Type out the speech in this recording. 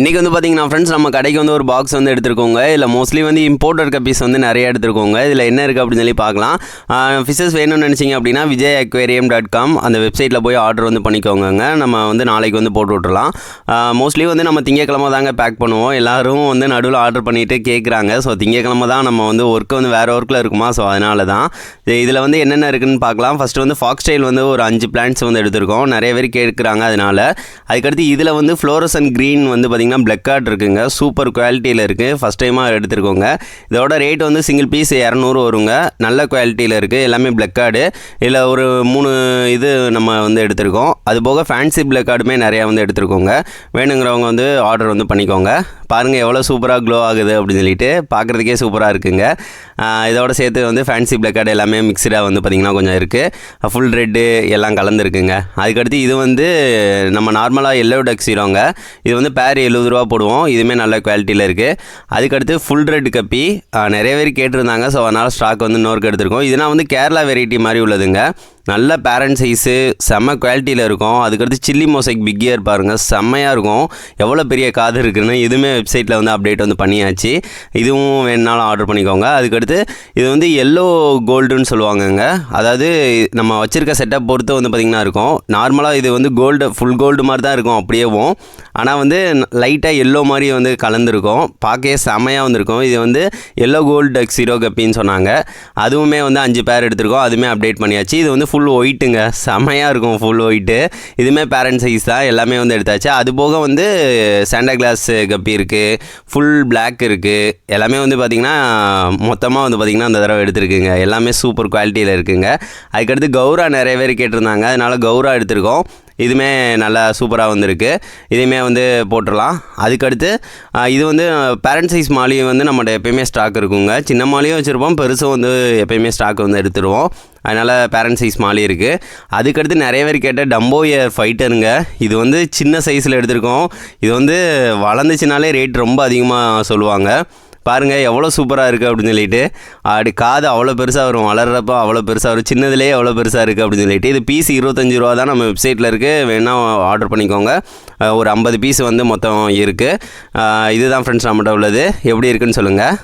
இன்றைக்கி வந்து பார்த்தீங்கன்னா ஃப்ரெண்ட்ஸ் நம்ம கடைக்கு வந்து ஒரு பாக்ஸ் வந்து எடுத்துருக்கோங்க. இல்லை மோஸ்ட்லி வந்து இம்போர்ட்டட் கப்பீஸ் வந்து நிறைய எடுத்துருக்கோங்க. இதில் என்ன இருக்குது அப்படின்னு சொல்லி பார்க்கலாம். ஃபிஷஸ் வேணும்னு நினச்சிங்க அப்படின்னா விஜய் அக்வேரியம் டாட் காம் அந்த வெப்சைட்டில் போய் ஆர்டர் வந்து பண்ணிக்கோங்க நம்ம வந்து நாளைக்கு வந்து போட்டு விட்றலாம் மோஸ்ட்லி வந்து நம்ம திங்கக்கிழமை தாங்க பேக் பண்ணுவோம். எல்லாரும் வந்து நடுவில் ஆர்டர் பண்ணிவிட்டு கேட்குறாங்க ஸோ திங்கக்கிழமை தான் நம்ம வந்து ஒர்க்கு வந்து வேறு ஒர்க்கில் இருக்குமா? ஸோ அதனால தான். இதில் வந்து என்னென்ன இருக்குன்னு பார்க்கலாம். ஃபஸ்ட்டு வந்து ஃபாக்ஸ் ஸ்டைல் வந்து ஒரு அஞ்சு பிளான்ட்ஸ் வந்து எடுத்திருக்கோம். நிறைய பேர் கேட்குறாங்க அதனால். அதுக்கடுத்து இதில் வந்து ஃப்ளோரசன் க்ரீன் வந்து பார்த்திங்கன்னா பிளக் கார்டு இருக்குங்க. சூப்பர் குவாலிட்டியில் இருக்குது ஃபஸ்ட் டைமாக எடுத்துருக்கோங்க. இதோட ரேட் வந்து சிங்கிள் பீஸ் இரநூறு வருங்க. நல்ல குவாலிட்டியில் இருக்குது எல்லாமே பிளக் கார்டு இதில் ஒரு மூணு இது நம்ம வந்து எடுத்திருக்கோம். அது போக ஃபேன்சி பிளக் கார்டுமே நிறையா வந்து எடுத்துருக்கோங்க. வேணுங்கிறவங்க வந்து ஆர்டர் வந்து பண்ணிக்கோங்க. பாருங்கள் எவ்வளோ சூப்பராக க்ளோ ஆகுது அப்படின்னு சொல்லிட்டு பார்க்குறதுக்கே சூப்பராக இருக்குங்க. இதோட சேர்த்து வந்து ஃபேன்சி பிளக் கார்டு எல்லாமே மிக்சடாக வந்து பார்த்திங்கன்னா கொஞ்சம் இருக்குது ஃபுல் ரெட்டு எல்லாம் கலந்துருக்குங்க. அதுக்கடுத்து இது வந்து நம்ம நார்மலாக எல்லோ டக் இது வந்து பேர் எழுபது ரூபா போடுவோம். இதுவுமே நல்ல குவாலிட்டியில் இருக்குது அதுக்கடுத்து ஃபுல் ரெட் கப்பி. நிறைய பேர் கேட்டிருந்தாங்க. ஸோ அதனால் ஸ்டாக் வந்து இன்னொருக்கு எடுத்திருக்கோம் இதுனா வந்து கேரளா வெரைட்டி மாதிரி உள்ளதுங்க. நல்ல பேரண்ட் சைஸு செம்ம குவாலிட்டியில் இருக்கும். அதுக்கடுத்து சில்லி மோசைக் பிக்கியர் பாருங்கள் செம்மையாக இருக்கும். எவ்வளோ பெரிய காது இருக்குன்னு இதுவுமே வெப்சைட்டில் வந்து அப்டேட் வந்து பண்ணியாச்சு. இதுவும் வேணுனாலும் ஆர்டர் பண்ணிக்கோங்க. அதுக்கடுத்து இது வந்து எல்லோ கோல்டுன்னு சொல்லுவாங்கங்க. அதாவது நம்ம வச்சுருக்க செட்டப் பொறுத்து வந்து பார்த்திங்கன்னா இருக்கும். நார்மலாக இது வந்து கோல்டு ஃபுல் கோல்டு மாதிரி தான் இருக்கும் அப்படியேவும். ஆனால் வந்து லைட்டாக எல்லோ மாதிரி வந்து கலந்துருக்கும். பார்க்கவே செம்மையாக வந்திருக்கும். இது வந்து எல்லோ கோல்டு டக் சீரோ கப்பின்னு சொன்னாங்க. அதுவுமே வந்து அஞ்சு பேர் எடுத்திருக்கோம். அதுவுமே அப்டேட் பண்ணியாச்சு. இது வந்து ஃபுல் ஒயிட்டுங்க செமையாக இருக்கும் ஃபுல் ஒயிட்டு இதுவுமே பேரண்ட் சைஸ் தான். எல்லாமே வந்து எடுத்தாச்சு. அது போக வந்து சாண்டா கிளாஸ் கப்பி இருக்குது ஃபுல் பிளாக் இருக்குது எல்லாமே வந்து பார்த்திங்கன்னா மொத்தமாக வந்து பார்த்திங்கன்னா அந்த தடவை எடுத்திருக்குங்க. எல்லாமே சூப்பர் குவாலிட்டியில் இருக்குங்க. அதுக்கடுத்து கௌரா நிறைய பேர் கேட்டிருந்தாங்க. அதனால் கௌரா எடுத்திருக்கோம். இதுவுமே நல்லா சூப்பராக வந்திருக்கு. இதையுமே வந்து போட்டுடலாம். அதுக்கடுத்து இது வந்து பேரண்ட் சைஸ் மாலியும் வந்து நம்மகிட்ட எப்பயுமே ஸ்டாக் இருக்குங்க. சின்ன மாலியும் வச்சுருப்போம் பெருசும் வந்து எப்பயுமே ஸ்டாக் வந்து எடுத்துருவோம் அதனால் பேரண்ட் சைஸ் மாலி இருக்குது அதுக்கடுத்து நிறைய பேர் கேட்ட டம்போ இயர் ஃபைட்டருங்க இது வந்து சின்ன சைஸில் எடுத்திருக்கோம். இது வந்து வளர்ந்துச்சுனாலே ரேட் ரொம்ப அதிகமாக சொல்லுவாங்க. பாருங்கள் எவ்வளோ சூப்பராக இருக்குது அப்படின்னு சொல்லிட்டு அப்படி காது அவ்வளோ பெருசாக வரும் வளர்றப்போ அவ்வளோ பெருசாக வரும் சின்னதுலேயே எவ்வளோ பெருசாக இருக்குது அப்படின்னு சொல்லிட்டு. இது பீஸ் இருபத்தஞ்சி ரூபா தான் நம்ம வெப்சைட்டில் இருக்குது வேணால் ஆர்டர் பண்ணிக்கோங்க. ஒரு ஐம்பது பீஸ் வந்து மொத்தம் இருக்குது இதுதான் ஃப்ரெண்ட்ஸ் நம்மகிட்ட உள்ளது. எப்படி இருக்குன்னு சொல்லுங்கள்